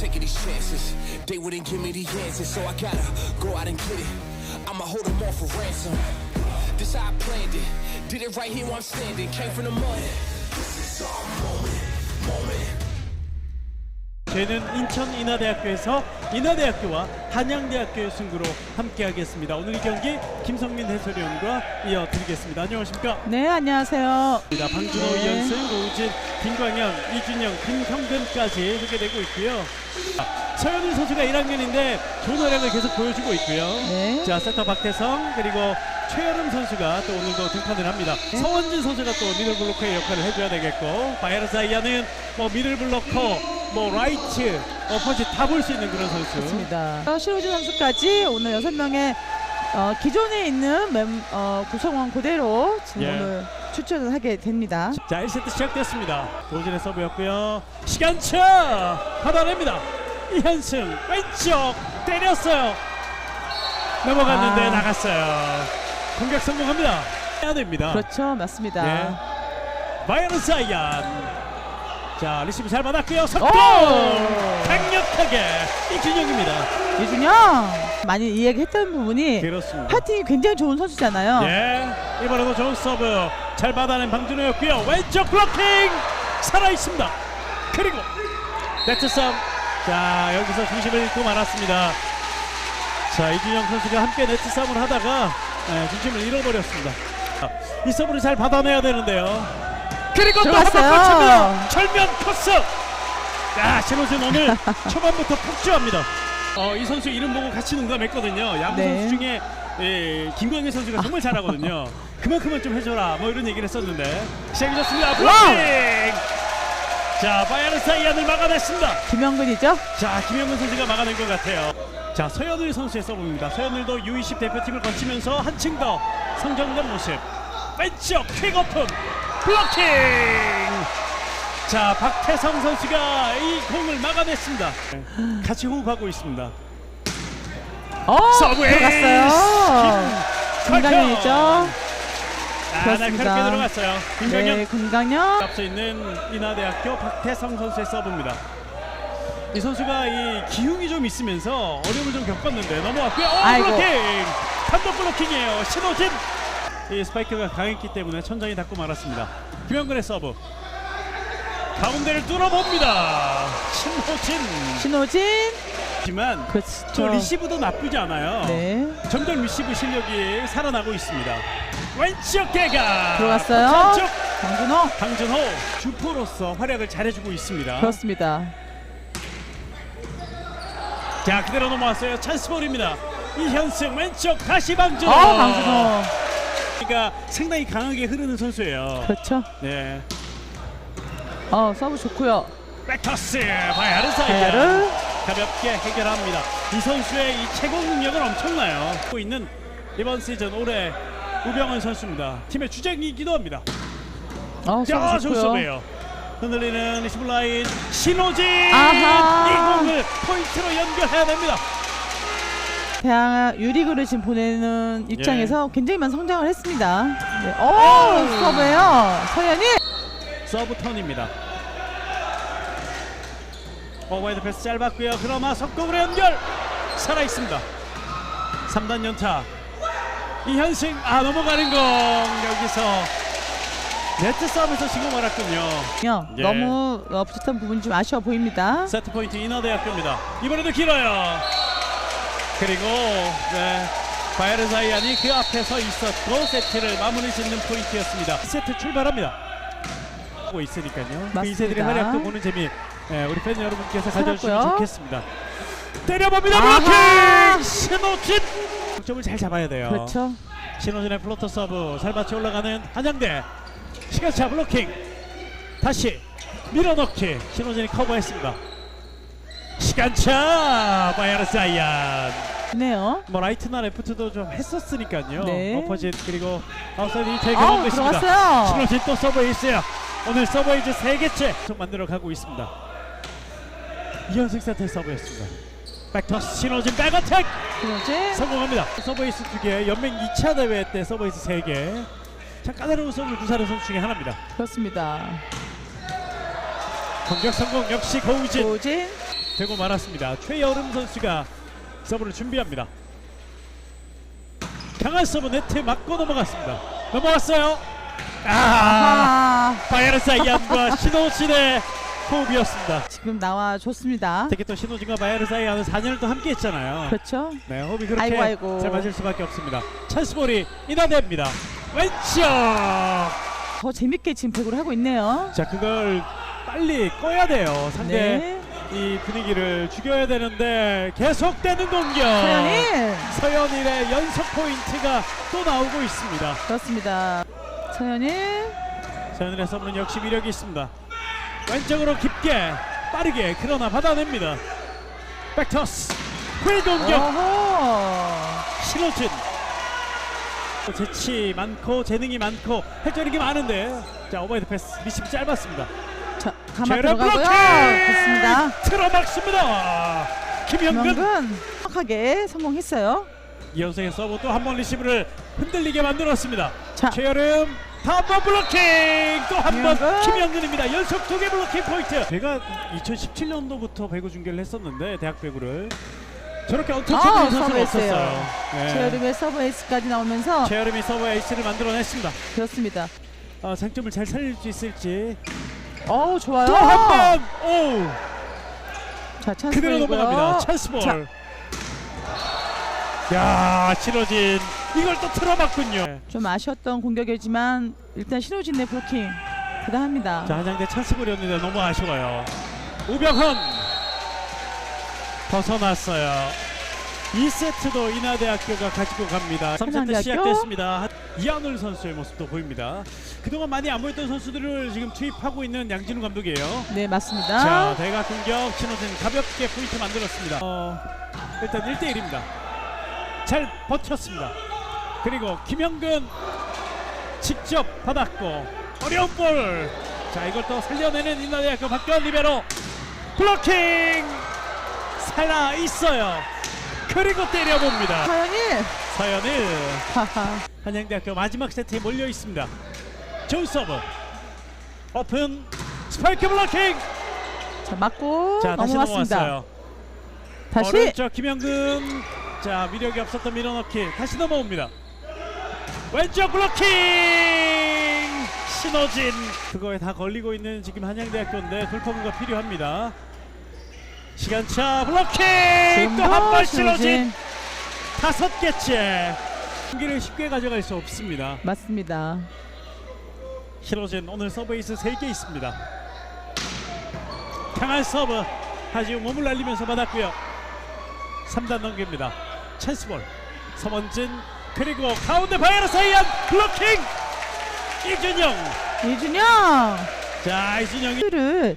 taking these chances. They wouldn't give me the answers, so I gotta go out and get it. I'ma hold them all for ransom. This how I planned it. Did it right here where I'm standing. Came from the mud. This is our moment, moment. 저희는 인천 인하대학교에서 인하대학교와 한양대학교의 승부로 함께하겠습니다. 오늘 이 경기 김성민 해설위원과 이어드리겠습니다. 안녕하십니까? 네, 안녕하세요. 방준호, 네. 이현승, 노우진, 김광현, 이준영, 김형근까지 소개되고 있고요. 서현우 선수가 1학년인데 좋은 활약을 계속 보여주고 있고요. 네. 자 세터 박태성 그리고 최여름 선수가 또 오늘도 등판을 합니다. 네. 서원진 선수가 또 미들 블로커의 역할을 해줘야 되겠고 바이아르사이아는 뭐 미들 블로커, 뭐 라이트, 어퍼치 다볼 수 있는 그런 선수. 그렇습니다. 어, 신호준 선수까지 오늘 여섯 명의 어, 기존에 있는 멤, 어, 구성원 그대로 지금 예. 오늘 추천을 하게 됩니다. 자 1세트 시작됐습니다. 도진의 서브였고요. 시간차 받아냅니다. 이현승 왼쪽 때렸어요. 넘어갔는데 아. 나갔어요. 공격 성공합니다. 해야 됩니다. 그렇죠, 맞습니다. 네. 바이언사이안. 자 리시브 잘 받았고요. 오! 강력하게 이준영입니다. 이준영 많이 이야기했던 부분이 그렇습니다. 파팅이 굉장히 좋은 선수잖아요. 예, 이번에도 좋은 서브 잘 받아낸 방준호였고요. 왼쪽 블로킹 살아 있습니다. 그리고 네트 썸. 자 여기서 중심을 잃고 말았습니다. 자 이준영 선수가 함께 네트 썸을 하다가 예, 중심을 잃어버렸습니다. 자, 이 서브를 잘 받아내야 되는데요. 그리고 또한번 들어갔어요. 꽂힙니다. 철면 코스. 야 신호준 오늘 초반부터 폭주합니다. 어, 이 선수 이름 보고 같이 농담했거든요. 야구 네. 선수 중에 예, 김광현 선수가 정말 잘하거든요. 그만큼은 좀 해줘라. 뭐 이런 얘기를 했었는데 시작이 좋습니다. 블로킹. 자 바이아르 사이안을 막아냈습니다. 김영근이죠? 자 김영근 선수가 막아낸 것 같아요. 자 서현일 선수의 서브입니다. 서현일도 U20 대표팀을 거치면서 한층 더 성장된 모습. 왼쪽 킥오픈 블로킹. 자 박태성 선수가 이 공을 막아냈습니다. 같이 호흡하고 있습니다. 어, 서브 에이스! 들어갔어요. 김강현이죠? 아, 그렇습니다. 날카롭게 들어갔어요. 김강현 네, 김강현. 앞서 있는 인하대학교 박태성 선수의 서브입니다. 이 선수가 이 기흉이 좀 있으면서 어려움을 좀 겪었는데 넘어왔고요. 어, 아이고. 블로킹! 단독 블로킹이에요. 신호진! 이 스파이크가 강했기 때문에 천장이 닿고 말았습니다. 김영근의 서브. 가운데를 뚫어봅니다. 신호진! 신호진. 하지만 그렇죠. 저 리시브도 나쁘지 않아요. 네. 점점 리시브 실력이 살아나고 있습니다. 왼쪽 개가 들어갔어요. 한쪽 강준호. 강준호 주포로서 활약을 잘해주고 있습니다. 그렇습니다. 자 그대로 넘어왔어요. 찬스볼입니다. 이현승 왼쪽 다시 방준호. 어, 강준호. 그러니까 상당히 강하게 흐르는 선수예요. 그렇죠. 네. 어, 서브 좋고요. 백터스 바야르 사이드. 가볍게 해결합니다. 이 선수의 이 최고 능력은 엄청나요. 하고 있는 이번 시즌 올해 우병헌 선수입니다. 팀의 주장이기도 합니다. 어, 야, 서브 좋고요. 서브예요. 흔들리는 리시브 라인 신호진 아하. 이 공을 포인트로 연결해야 됩니다. 대학 유리그를 지금 보내는 입장에서 굉장히 많은 성장을 했습니다. 네. 오. 서브예요. 서현이. 서브 턴입니다. 오버헤드 패스 짧았고요. 그러나 석공으로 연결 살아 있습니다. 3단 연타 이현승 아 넘어가는 공 여기서 네트 싸움에서 지고 말았군요. 예. 너무 어, 부족한 부분이 좀 아쉬워 보입니다. 세트 포인트 인하대학교입니다. 이번에도 길어요. 그리고 네, 바이에른 사이안이 그 앞에 서 있었고 세트를 마무리 짓는 포인트였습니다. 세트 출발합니다. 하고 있으니까요. 그. 이세들의 활약도 보는 재미 예, 우리 팬 여러분께서 가져주시면 살았고요. 좋겠습니다. 때려봅니다. 아하. 블로킹! 신호진! 점을 잘 잡아야 돼요. 그렇죠. 신호진의 플로터 서브 잘 맞춰 올라가는 한양대 시간차 블로킹 다시 밀어넣기 신호진이 커버했습니다 시간차 바이아르 사이안 네요. 뭐 라이트나 레프트도 좀 했었으니까요 네. 어퍼짓 그리고 아웃사이드 이태 아우, 경험도 있습니다 들어갔어요. 신호진 또 서브 에이스요 오늘 서브 에이즈 3개째 계속 만들어 가고 있습니다 이현승 세트의 서브였습니다 백터스 신호진 백어택 신호진. 성공합니다. 서브 에이스 두 개, 연맹 2차 대회 때 서브 에이스 세 개. 참 까다로운 서브를 구사하는 선수 중에 하나입니다. 그렇습니다. 공격 성공 역시 고우진. 조진. 되고 말았습니다. 최여름 선수가 서브를 준비합니다. 강한 서브 네트 맞고 넘어갔습니다. 넘어갔어요. 아, 아, 바이아르 사이안과 신호진의 호흡이었습니다. 지금 나와 줬습니다. 특히 또 신호진과 바이아르 사이안은 4년을 또 함께 했잖아요. 그렇죠. 네, 호흡이 그렇게 아이고, 아이고. 잘 맞을 수밖에 없습니다. 찬스볼이 인하됩니다. 왼쪽. 더 재밌게 배구를 하고 있네요. 자, 그걸 빨리 꺼야 돼요. 상대 네. 이 분위기를 죽여야 되는데 계속되는 공격. 서현일 서현일의 연속 포인트가 또 나오고 있습니다. 그렇습니다. 서현일 서현일의 서브는 역시 위력이 있습니다. 왼쪽으로 깊게 빠르게 그러나 받아냅니다. 백터스 휠 공격. 신호진 재치 많고 재능이 많고 획전력이 많은데 자 오버헤드 패스 미심이 짧았습니다. 자, 가마 제레 들어가고요. 좋습니다. 틀어막습니다. 김영근 명근 정확하게 성공했어요. 이현승의 서브 또 한 번 리시브를 흔들리게 만들었습니다. 자, 최여름 한번 블로킹 또 한 번 김영근. 김영근입니다. 연속 두 개 블로킹 포인트. 제가 2017년도부터 배구 중계를 했었는데 대학 배구를 저렇게 아, 어터치는 선수는 서브했어요. 없었어요. 네. 최여름의 서브 에이스까지 나오면서 최여름이 서브 에이스를 만들어냈습니다. 그렇습니다. 어, 장점을 잘 살릴 수 있을지 어우 좋아요. 또 한 번. 오 자, 찬스 그대로. 넘어갑니다. 찬스볼. 자. 야 신호진 이걸 또 틀어막군요. 좀 아쉬웠던 공격이지만 일단 신호진의 블로킹 대단합니다. 자 한양대 찬스볼이었는데 너무 아쉬워요. 우병헌 벗어났어요. 2세트도 인하대학교가 가지고 갑니다. 3세트 한양대학교? 시작됐습니다. 이한울 선수의 모습도 보입니다. 그동안 많이 안 보였던 선수들을 지금 투입하고 있는 양진우 감독이에요. 네 맞습니다. 자 대각 공격 신호진 가볍게 포인트 만들었습니다. 어, 일단 1대 1입니다. 잘 버텼습니다. 그리고 김영근 직접 받았고 어려운 볼. 자 이걸 또 살려내는 인하대학교 박교환 리베로 블로킹 살아 있어요. 그리고 때려봅니다. 서현일 하하. 한양대학교 마지막 세트에 몰려 있습니다. 좋은 서브 오픈 스파이크 블로킹 자 맞고 자 다시 넘어왔습니다. 넘어왔어요. 다시 오른쪽 김영근 자 위력이 없었던 밀어넣기 다시 넘어옵니다. 왼쪽 블로킹 신호진 그거에 다 걸리고 있는 지금 한양대학교인데 돌파구가 필요합니다. 시간차 블로킹 또한번 신호진 다섯 개째 경기를 쉽게 가져갈 수 없습니다. 맞습니다. 신호진 오늘 서브에이스 3개 있습니다. 강한 서브 하지우 몸을 날리면서 받았고요. 3단 넘깁니다. 찬스볼 서원진 그리고 가운데 바이러 사이안 블로킹 이준영 이준영 자 이준영이 를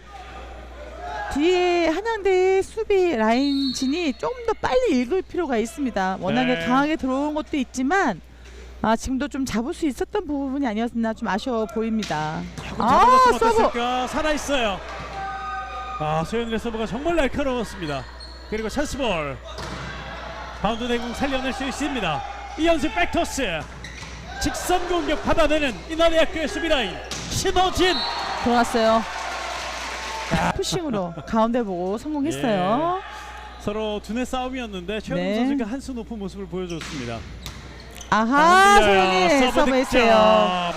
뒤에 한양대 수비 라인진이 좀더 빨리 읽을 필요가 있습니다. 워낙에 네. 강하게 들어온 것도 있지만 아 지금도 좀 잡을 수 있었던 부분이 아니었나 좀 아쉬워 보입니다. 조금 아, 서브! 살아 있어요. 아 소연일의 서브가 정말 날카로웠습니다. 그리고 찬스볼 바운드 내공 살려낼 수 있습니다. 이연수 백토스 직선 공격 받아내는 인하대학교의 수비 라인 신호진 들어갔어요. 푸싱으로 가운데 보고 성공했어요. 서로 두뇌 싸움이었는데 최영 네. 선수가 한 수 높은 모습을 보여줬습니다. 아하 흔들려요. 소연이 서브 했어요.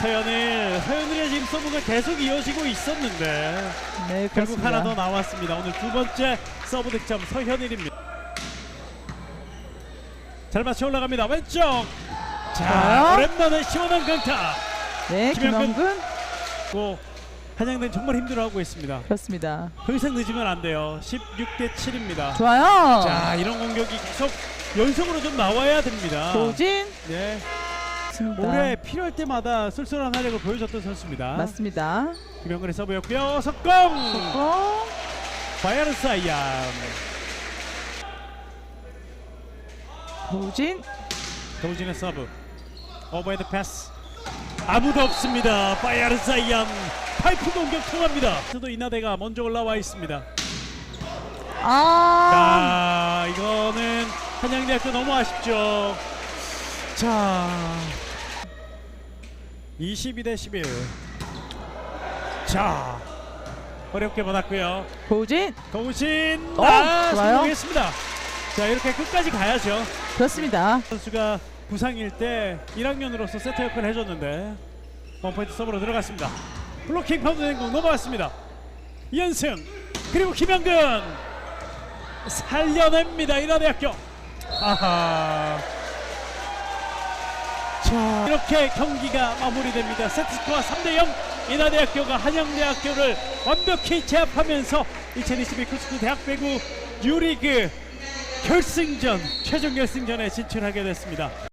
서현일, 서현일의 지금 서브가 계속 이어지고 있었는데 네 결국 그렇습니다. 하나 더 나왔습니다. 오늘 두 번째 서브 득점 서현일입니다. 잘 맞춰 올라갑니다. 왼쪽. 자. 오랜만에 시원한 강타. 네 김영근. 김영근 고 한양대는 정말 힘들어하고 있습니다. 그렇습니다. 더 이상 늦으면 안 돼요. 16 대 7입니다. 좋아요. 자 이런 공격이 계속 연속으로 좀 나와야 됩니다. 조진 네, 맞습니다. 올해 필요할 때마다 쏠쏠한 활약을 보여줬던 선수입니다. 맞습니다. 김영근의 서브였고요. 석공. 공 바이아르 사이안. 조진 도진의 서브. 오버헤드 패스. 아무도 없습니다. 바이아르 사이안. 파이프 공격 통합니다. 저도 이나대가 먼저 올라와 있습니다. 아 자, 이거는 한양대학교 너무 아쉽죠. 자, 22대 11. 자, 어렵게 받았고요. 고우진 거우신 어, 아, 좋아요. 성공했습니다. 자 이렇게 끝까지 가야죠. 그렇습니다. 선수가 부상일 때 1학년으로서 세터 역할을 해줬는데 원포인트 서브로 들어갔습니다. 블로킹 파운드 행공 넘어갔습니다. 이현승 그리고 김영근 살려냅니다. 인하대학교. 아하. 자 이렇게 경기가 마무리됩니다. 세트스코어 3대0 인하대학교가 한양대학교를 완벽히 제압하면서 2022 쿠스쿠 대학배구 유리그 결승전 최종 결승전에 진출하게 됐습니다.